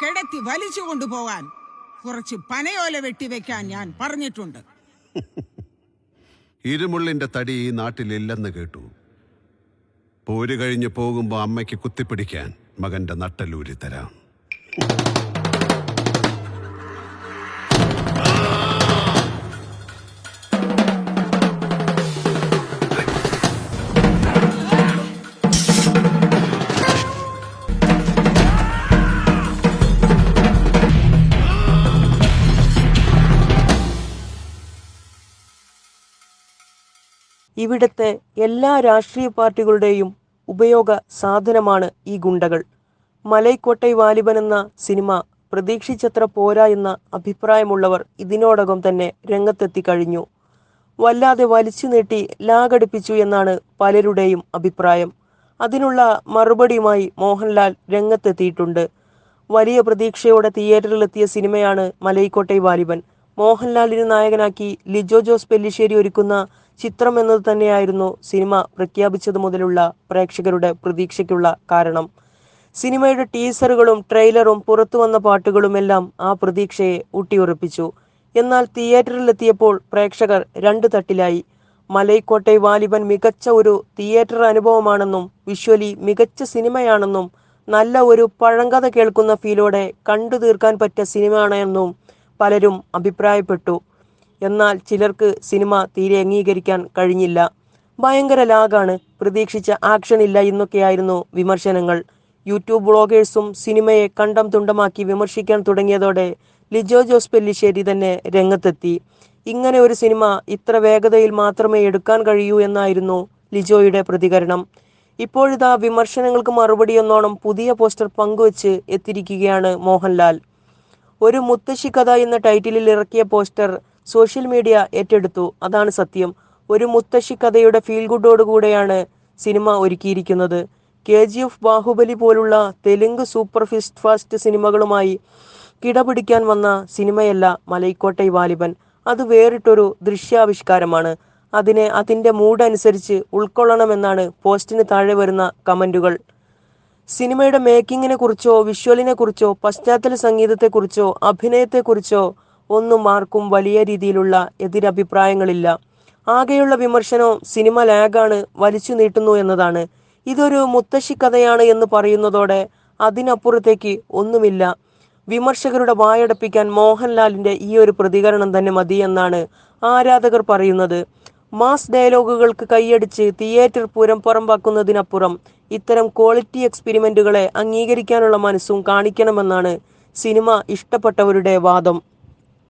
കിടത്തി വലിച്ചു കൊണ്ടുപോകാൻ കുറച്ച് പനയോല വെട്ടിവെക്കാൻ ഞാൻ പറഞ്ഞിട്ടുണ്ട്. ഇരുമുള്ളിന്റെ തടി ഈ നാട്ടിലില്ലെന്ന് കേട്ടു. പോര് കഴിഞ്ഞു പോകുമ്പോ അമ്മയ്ക്ക് കുത്തിപ്പിടിക്കാൻ മകന്റെ നട്ടലൂരി തരാം. ഇവിടുത്തെ എല്ലാ രാഷ്ട്രീയ പാർട്ടികളുടെയും ഉപയോഗ സാധനമാണ് ഈ ഗുണ്ടകൾ. മലൈക്കോട്ടൈ വാലിബൻ എന്ന സിനിമ പ്രതീക്ഷിച്ചത്ര പോരാ എന്ന അഭിപ്രായമുള്ളവർ ഇതിനോടകം തന്നെ രംഗത്തെത്തി കഴിഞ്ഞു. വല്ലാതെ വലിച്ചു നീട്ടി ലാഗടിപ്പിച്ചു എന്നാണ് പലരുടെയും അഭിപ്രായം. അതിനുള്ള മറുപടിയുമായി മോഹൻലാൽ രംഗത്തെത്തിയിട്ടുണ്ട്. വലിയ പ്രതീക്ഷയോടെ തിയേറ്ററിലെത്തിയ സിനിമയാണ് മലൈക്കോട്ടൈ വാലിബൻ. മോഹൻലാലിനെ നായകനാക്കി ലിജോ ജോസ് പെല്ലിശ്ശേരി ഒരുക്കുന്ന ചിത്രം എന്നത് തന്നെയായിരുന്നു സിനിമ പ്രഖ്യാപിച്ചത് മുതലുള്ള പ്രേക്ഷകരുടെ പ്രതീക്ഷയ്ക്കുള്ള കാരണം. സിനിമയുടെ ടീസറുകളും ട്രെയിലറും പുറത്തു വന്ന പാട്ടുകളുമെല്ലാം ആ പ്രതീക്ഷയെ ഊട്ടിയുറപ്പിച്ചു. എന്നാൽ തിയേറ്ററിലെത്തിയപ്പോൾ പ്രേക്ഷകർ രണ്ട് തട്ടിലായി. മലൈക്കോട്ടെ വാലിബൻ മികച്ച ഒരു തിയേറ്റർ അനുഭവമാണെന്നും വിഷ്വലി മികച്ച സിനിമയാണെന്നും നല്ല ഒരു പഴങ്കഥ കേൾക്കുന്ന ഫീലോടെ കണ്ടു തീർക്കാൻ പറ്റിയ സിനിമയാണെന്നും പലരും അഭിപ്രായപ്പെട്ടു. എന്നാൽ ചിലർക്ക് സിനിമ തീരെ അംഗീകരിക്കാൻ കഴിഞ്ഞില്ല. ഭയങ്കര ലാഗാണ്. പ്രതീക്ഷിച്ച ആക്ഷൻ ഇല്ല എന്നൊക്കെയായിരുന്നു വിമർശനങ്ങൾ. യൂട്യൂബ് ബ്ലോഗേഴ്സും സിനിമയെ കണ്ടം തുണ്ടമാക്കി വിമർശിക്കാൻ തുടങ്ങിയതോടെ ലിജോ ജോസ് പെല്ലിശ്ശേരി തന്നെ രംഗത്തെത്തി. ഇങ്ങനെ ഒരു സിനിമ ഇത്ര വേഗതയിൽ മാത്രമേ എടുക്കാൻ കഴിയൂ എന്നായിരുന്നു ലിജോയുടെ പ്രതികരണം. ഇപ്പോഴിതാ വിമർശനങ്ങൾക്ക് മറുപടി എന്നോണം പുതിയ പോസ്റ്റർ പങ്കുവച്ച് എത്തിയിരിക്കുകയാണ് മോഹൻലാൽ. ഒരു മുത്തശ്ശി കഥ എന്ന ടൈറ്റിലിൽ ഇറക്കിയ പോസ്റ്റർ സോഷ്യൽ മീഡിയ ഏറ്റെടുത്തു. അതാണ് സത്യം. ഒരു മുത്തശ്ശി കഥയുടെ ഫീൽ ഗുഡോടുകൂടെയാണ് സിനിമ ഒരുക്കിയിരിക്കുന്നത്. കെ ജി എഫ് ബാഹുബലി പോലുള്ള തെലുങ്ക് സൂപ്പർ ഫിസ്റ്റ് ഫാസ്റ്റ് സിനിമകളുമായി കിടപിടിക്കാൻ വന്ന സിനിമയല്ല മലൈക്കോട്ടൈ വാലിബൻ. അത് വേറിട്ടൊരു ദൃശ്യാവിഷ്കാരമാണ്. അതിനെ അതിന്റെ മൂഡ് അനുസരിച്ച് ഉൾക്കൊള്ളണമെന്നാണ് പോസ്റ്റിന് താഴെ വരുന്ന കമന്റുകൾ സിനിമയുടെ മേക്കിങ്ങിനെ കുറിച്ചോ വിഷ്വലിനെ കുറിച്ചോ പശ്ചാത്തല സംഗീതത്തെക്കുറിച്ചോ അഭിനയത്തെക്കുറിച്ചോ ഒന്നും ആർക്കും വലിയ രീതിയിലുള്ള എതിരഭിപ്രായങ്ങളില്ല. ആകെയുള്ള വിമർശനവും സിനിമ ലാഗാണ് വലിച്ചു നീട്ടുന്നു എന്നതാണ്. ഇതൊരു മുത്തശ്ശി കഥയാണ് എന്ന് പറയുന്നതോടെ അതിനപ്പുറത്തേക്ക് ഒന്നുമില്ല. വിമർശകരുടെ വായടപ്പിക്കാൻ മോഹൻലാലിന്റെ ഈ ഒരു പ്രതികരണം തന്നെ മതി എന്നാണ് ആരാധകർ പറയുന്നത്. മാസ് ഡയലോഗുകൾക്ക് കൈയടിച്ച് തിയേറ്റർ പൂരം പുറമ്പാക്കുന്നതിനപ്പുറം ഇത്തരം ക്വാളിറ്റി എക്സ്പെരിമെന്റുകളെ അംഗീകരിക്കാനുള്ള മനസ്സും കാണിക്കണമെന്നാണ് സിനിമ ഇഷ്ടപ്പെട്ടവരുടെ വാദം.